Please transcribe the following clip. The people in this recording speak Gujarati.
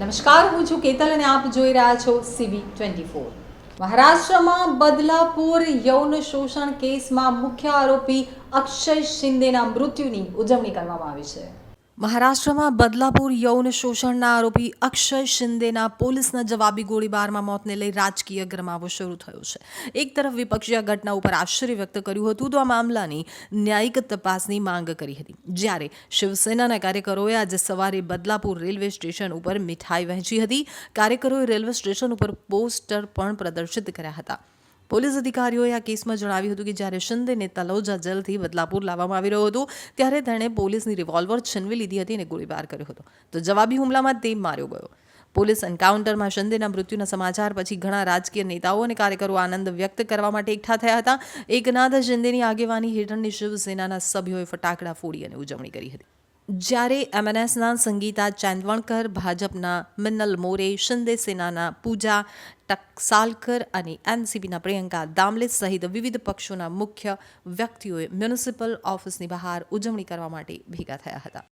નમસ્કાર, હું છું કેતલ અને આપ જોઈ રહ્યા છો સીબી ટ્વેન્ટી ફોર મહારાષ્ટ્રમાં બદલાપુર યૌન શોષણ કેસમાં મુખ્ય આરોપી અક્ષય શિંદેના મૃત્યુની ઉજવણી કરવામાં આવી છે. મહારાષ્ટ્રમાં બદલાપુર યૌન શોષણના આરોપી અક્ષય શિંદેના પોલીસના જવાબી ગોળીબારમાં મોતને લઈ રાજકીય ગરમાવો શરૂ થયો છે. એક તરફ વિપક્ષે આ ઘટના ઉપર આશ્ચર્ય વ્યક્ત કર્યું હતું, તો આ મામલાની ન્યાયિક તપાસની માંગ કરી હતી. જ્યારે શિવસેનાના કાર્યકરોએ આજે સવારે બદલાપુર રેલવે સ્ટેશન ઉપર મીઠાઈ વહેંચી હતી. કાર્યકરોએ રેલવે સ્ટેશન ઉપર પોસ્ટર પણ પ્રદર્શિત કર્યા હતા. પોલીસ અધિકારીઓએ આ કેસમાં જણાવ્યું હતું કે જ્યારે શિંદેને તલોજા જેલથી બદલાપુર લાવવામાં આવી રહ્યો હતો, ત્યારે તેણે પોલીસની રિવોલ્વર છીનવી લીધી હતી અને ગોળીબાર કર્યો હતો. તો જવાબી હુમલામાં તે માર્યો ગયો. પોલીસ એન્કાઉન્ટરમાં શિંદેના મૃત્યુના સમાચાર પછી ઘણા રાજકીય નેતાઓ અને કાર્યકરો આનંદ વ્યક્ત કરવા માટે એકઠા થયા હતા. એકનાથ શિંદેની આગેવાની હેઠળની શિવસેનાના સભ્યોએ ફટાકડા ફોડી અને ઉજવણી કરી હતી. જ્યારે એમએનએસના સંગીતા ચાંદવણકર, ભાજપના મિન્નલ મોરે, શિંદે સેનાના પૂજા ટકસાલકર અને એનસીપીના પ્રિયંકા દામલે સહિત વિવિધ પક્ષોના મુખ્ય વ્યક્તિઓએ મ્યુનિસિપલ ઓફિસની બહાર ઉજવણી કરવા માટે ભેગા થયા હતા.